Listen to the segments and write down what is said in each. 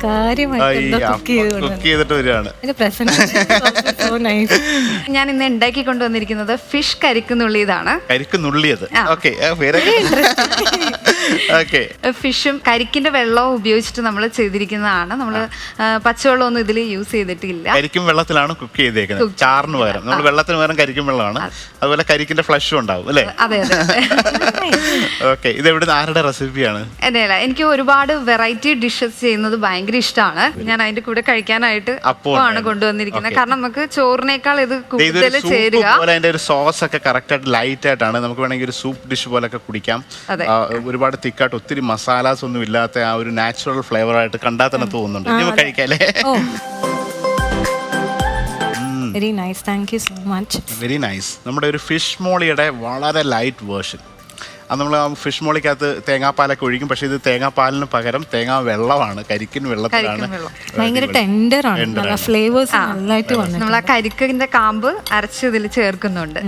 mereka cook cook ചെയ്തിട്ട് വരികയാണ്. അതിന്റെ പ്രസന്റ് സോ നൈസ് ഞാൻ ഇന്ന് ഉണ്ടാക്കി കൊണ്ടുവന്നിരിക്കുന്നത് ഫിഷ് കരിക്കുന്നുള്ളിയതാണ്. കരിക്ക് നുള്ളിയത് ഓക്കെ വെരി ഓക്കെ ഫിഷും കരിക്കിന്റെ വെള്ളവും ഉപയോഗിച്ചിട്ട് നമ്മൾ ചെയ്തിരിക്കുന്നതാണ്. നമ്മൾ പച്ചവെള്ളമൊന്നും ഇതിൽ യൂസ് ചെയ്തിട്ടില്ല. കരിക്കും വെള്ളത്തിലാണ് കുക്ക് ചെയ്തേക്കുന്നത്. ചാറിന് പകരം. നമ്മൾ വെള്ളത്തിന് പകരം കരിക്കും വെള്ളമാണ്. അതുപോലെ കരിക്കിന്റെ ഫ്ലഷും ഉണ്ടാവും അല്ലേ? അതെ അതെ ഓക്കെ ഇത് എവിടെ ആരുടെ റെസിപ്പിയാണ് അതെ അല്ല എനിക്ക് ഒരുപാട് വെറൈറ്റി ഡിഷസ് ചെയ്യുന്നത് ഭയങ്കര ഇഷ്ടമാണ്. ഞാൻ അതിന്റെ കൂടെ കഴിക്കാനായിട്ട് ആണ് കൊണ്ടുവന്നിരിക്കുന്നത്. കാരണം നമുക്ക് ചോറിനേക്കാൾ ഇത് കൂടുതൽ ചേരുക. അതിന്റെ ഒരു സോസ് ഒക്കെ കറക്റ്റ് ആയിട്ട് ലൈറ്റ് ആയിട്ടാണ്. നമുക്ക് വേണമെങ്കിൽ ഒരു സൂപ്പ് ഡിഷ് പോലെ ഒക്കെ കുടിക്കാം ഒരുപാട് തിക്കായിട്ട് ഒത്തിരി മസാലാസ് ഒന്നും ഇല്ലാത്ത ആ ഒരു നാച്ചുറൽ ഫ്ലേവർ ആയിട്ട് കണ്ടാൽ തന്നെ തോന്നുന്നുണ്ട്. നമുക്ക് കഴിക്കാല്ലേ? Very nice thank you so much very nice നമ്മുടെ ഒരു ഫിഷ് മോളിയുടെ വളരെ ലൈറ്റ് വേർഷൻ അത് നമ്മൾ ആ ഫിഷ് മോളിക്കകത്ത് തേങ്ങാപ്പാലൊക്കെ ഒഴിക്കും. പക്ഷെ ഇത് തേങ്ങാപ്പാലിന് പകരം തേങ്ങാ വെള്ളമാണ്. കരിക്കിൻ വെള്ളത്തിലാണ്. ഭയങ്കര ടെൻഡർ ആണ്. നല്ല ഫ്ലേവേഴ്സ് നന്നായിട്ട് നമ്മൾ ആ കരിക്കിന്റെ കാമ്പ് അരച്ച് ഇതിൽ ചേർക്കുന്നുണ്ട്.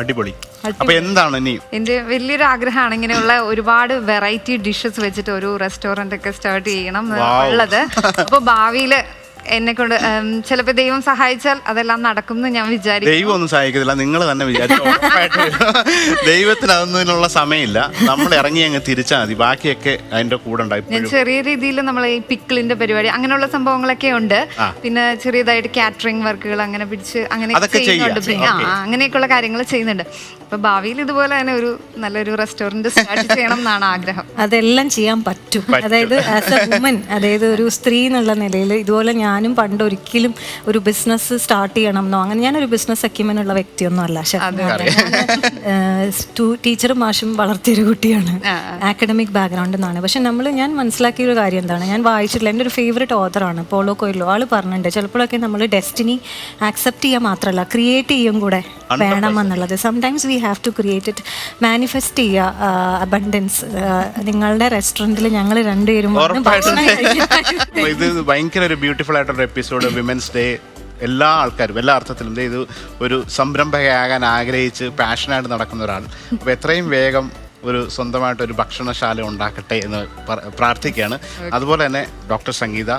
അടിപൊളി. അപ്പൊ എന്താണ് ഇനി? എന്റെ വലിയൊരു ആഗ്രഹമാണ് ഇങ്ങനെയുള്ള ഒരുപാട് വെറൈറ്റി ഡിഷസ് വെച്ചിട്ട് ഒരു റെസ്റ്റോറന്റ് ഒക്കെ സ്റ്റാർട്ട് ചെയ്യണം ഉള്ളത്. അപ്പൊ ഭാവിയിൽ എന്നെ കൊണ്ട് ചിലപ്പോൾ ദൈവം സഹായിച്ചാൽ അതെല്ലാം നടക്കും എന്ന് ഞാൻ വിചാരിക്കും ദൈവം ഒന്നും സഹായിക്കത്തില്ല. നിങ്ങൾ തന്നെ വിചാരിച്ചു? ദൈവത്തിന് അതൊന്നിനുള്ള സമയമില്ല. നമ്മൾ ഇറങ്ങി അങ്ങ് തിരിച്ചാൽ മതി. ബാക്കിയൊക്കെ അതിന്റെ കൂടെ ഞാൻ ചെറിയ രീതിയിൽ നമ്മൾ ഈ പിക്കിളിന്റെ പരിപാടി അങ്ങനെയുള്ള സംഭവങ്ങളൊക്കെ ഉണ്ട്. പിന്നെ ചെറിയതായിട്ട് കാറ്ററിംഗ് വർക്കുകൾ അങ്ങനെ പിടിച്ച് അങ്ങനെ ചെയ്യുന്നുണ്ട്. അങ്ങനെയൊക്കെയുള്ള കാര്യങ്ങൾ ചെയ്യുന്നുണ്ട്. അപ്പൊ ഭാവിയിൽ ഇതുപോലെ തന്നെ ഒരു നല്ലൊരു റെസ്റ്റോറന്റ് സ്റ്റാർട്ട് ചെയ്യണം എന്നാണ് ആഗ്രഹം. അതെല്ലാം ചെയ്യാൻ പറ്റും. അതായത് ആസ് എ വുമൻ അതായത് ഒരു സ്ത്രീ എന്നുള്ള നിലയിൽ ഇതുപോലെ ഞാനും പണ്ട് ഒരിക്കലും ഒരു ബിസിനസ് സ്റ്റാർട്ട് ചെയ്യണം എന്നോ അങ്ങനെ ഞാനൊരു ബിസിനസ് അക്യുമെന്നുള്ള വ്യക്തിയൊന്നും അല്ല ടീച്ചറും മാഷും വളർത്തിയൊരു കുട്ടിയാണ്. ആക്കഡമിക് ബാക്ക്ഗ്രൗണ്ട് എന്നാണ് പക്ഷെ നമ്മൾ ഞാൻ മനസ്സിലാക്കിയ ഒരു കാര്യം എന്താണ് ഞാൻ വായിച്ചിട്ടില്ല. എന്റെ ഒരു ഫേവറേറ്റ് ഓതറാണ് പോളോ കൊയിലോ. ആൾ പറഞ്ഞിട്ടുണ്ട് ചിലപ്പോഴൊക്കെ നമ്മൾ ഡെസ്റ്റിനി ആക്സെപ്റ്റ് ചെയ്യുക മാത്രമല്ല ക്രിയേറ്റ് ചെയ്യും കൂടെ. വേണം എന്നുള്ളത്. Sometimes we have to create it manifest ചെയ്യുക അബണ്ടൻസ് നിങ്ങളുടെ റെസ്റ്റോറന്റിൽ ഞങ്ങൾ രണ്ടുപേരും ഇത് ഭയങ്കര ഒരു ബ്യൂട്ടിഫുൾ ആയിട്ടൊരു എപ്പിസോഡ് വിമൻസ് ഡേ എല്ലാ ആൾക്കാരും എല്ലാ അർത്ഥത്തിലും. ഇത് ഒരു സംരംഭകയാകാൻ ആഗ്രഹിച്ച് പാഷനായിട്ട് നടക്കുന്ന ഒരാൾ അപ്പോൾ എത്രയും വേഗം ഒരു സ്വന്തമായിട്ട് ഒരു ഭക്ഷണശാല ഉണ്ടാക്കട്ടെ എന്ന് പ്രാർത്ഥിക്കുകയാണ്. അതുപോലെ തന്നെ ഡോക്ടർ സംഗീത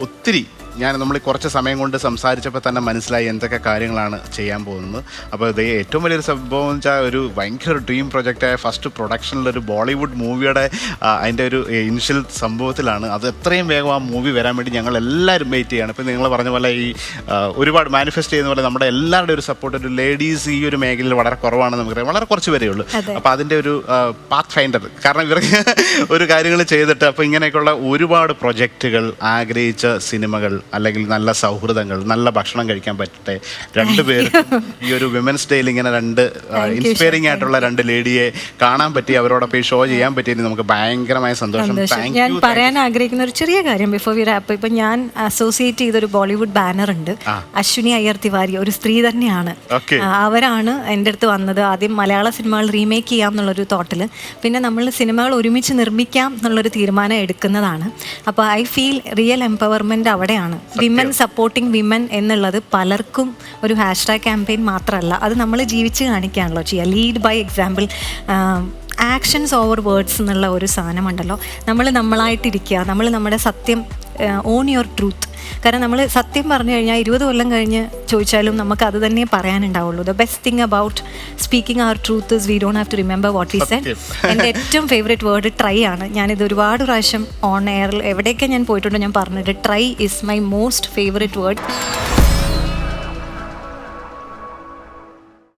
ഒത്തിരി ഞാൻ നമ്മൾ ഈ കുറച്ച് സമയം കൊണ്ട് സംസാരിച്ചപ്പോൾ തന്നെ മനസ്സിലായി എന്തൊക്കെ കാര്യങ്ങളാണ് ചെയ്യാൻ പോകുന്നത്. അപ്പോൾ ഇത് ഏറ്റവും വലിയൊരു സംഭവം എന്ന് വെച്ചാൽ ഒരു ഭയങ്കര ഡ്രീം പ്രൊജക്റ്റായ ഫസ്റ്റ് പ്രൊഡക്ഷനിലൊരു ബോളിവുഡ് മൂവിയുടെ അതിന്റെ ഒരു ഇനിഷ്യൽ സംഭവത്തിലാണ്. അത് എത്രയും വേഗം ആ മൂവി വരാൻ വേണ്ടി ഞങ്ങൾ എല്ലാവരും വെയിറ്റ് ചെയ്യാണ്. ഇപ്പോൾ നിങ്ങൾ പറഞ്ഞ പോലെ ഈ ഒരുപാട് മാനിഫെസ്റ്റ് ചെയ്യുന്ന പോലെ നമ്മുടെ എല്ലാവരുടെയും ഒരു സപ്പോർട്ട് ഒരു ലേഡീസ് ഈ ഒരു മേഖലയിൽ വളരെ കുറവാണെന്ന് നമുക്കറിയാം. വളരെ കുറച്ച് പേരേ ഉള്ളൂ. അപ്പോൾ അതിന്റെ ഒരു പാത്ത് ഫൈൻഡർ കാരണം ഇവർക്ക് ഒരു കാര്യങ്ങൾ ചെയ്തിട്ട് അപ്പോൾ ഇങ്ങനെയൊക്കെയുള്ള ഒരുപാട് പ്രൊജക്റ്റുകൾ ആഗ്രഹിച്ച സിനിമകൾ അല്ലെങ്കിൽ നല്ല സൗഹൃദങ്ങൾ നല്ല ഭക്ഷണം കഴിക്കാൻ പറ്റട്ടെ. രണ്ടുപേരും ഈ ഒരു വിമൻസ് ഡേയിൽ ഇങ്ങനെ രണ്ട് ഇൻസ്പയറിംഗ് ആയിട്ടുള്ള രണ്ട് ലേഡിയെ കാണാൻ പറ്റി അവരോടൊപ്പം ഈ ഷോ ചെയ്യാൻ പറ്റിയതിന് നമുക്ക് ഭയങ്കരമായ സന്തോഷം. ഞാൻ പറയാൻ ആഗ്രഹിക്കുന്ന ഒരു ചെറിയ കാര്യം ബിഫോർ വി റാപ്പ് ഇപ്പൊ ഞാൻ അസോസിയേറ്റ് ചെയ്തൊരു ബോളിവുഡ് ബാനർ ഉണ്ട്. അശ്വിനി അയ്യർ തിവാരി ഒരു സ്ത്രീ തന്നെയാണ്. അവരാണ് എന്റെ അടുത്ത് വന്നത്. ആദ്യം മലയാള സിനിമകൾ റീമേക്ക് ചെയ്യാം എന്നുള്ളൊരു തോട്ടിൽ പിന്നെ നമ്മൾ സിനിമകൾ ഒരുമിച്ച് നിർമ്മിക്കാം എന്നുള്ളൊരു തീരുമാനം എടുക്കുന്നതാണ്. അപ്പോൾ ഐ ഫീൽ റിയൽ എംപവർമെന്റ് അവിടെയാണ്. വിമൻ സപ്പോർട്ടിങ് വിമൻ എന്നുള്ളത് പലർക്കും ഒരു ഹാഷ്ടാഗ് ക്യാമ്പയിൻ മാത്രമല്ല അത് നമ്മൾ ജീവിച്ച് കാണിക്കുകയാണല്ലോ ചെയ്യുക lead by example actions over words എന്നുള്ള ഒരു സാധനമുണ്ടല്ലോ. നമ്മൾ നമ്മളായിട്ടിരിക്കുക നമ്മൾ നമ്മുടെ സത്യം ഓൺ യുവർ ട്രൂത്ത് കാരണം നമ്മൾ സത്യം പറഞ്ഞു കഴിഞ്ഞാൽ ഇരുപത് കൊല്ലം കഴിഞ്ഞ് ചോദിച്ചാലും നമുക്ക് അത് തന്നെ പറയാനുണ്ടാവുള്ളൂ. The best thing about speaking our truth is we don't have to remember what is said എന്റെ ഏറ്റവും ഫേവറേറ്റ് വേർഡ് ട്രൈ ആണ്. ഞാനിത് ഒരുപാട് പ്രാവശ്യം ഓൺ എയറിൽ എവിടെയൊക്കെ ഞാൻ പോയിട്ടുണ്ടോ ഞാൻ പറഞ്ഞിട്ട് try is my most favourite word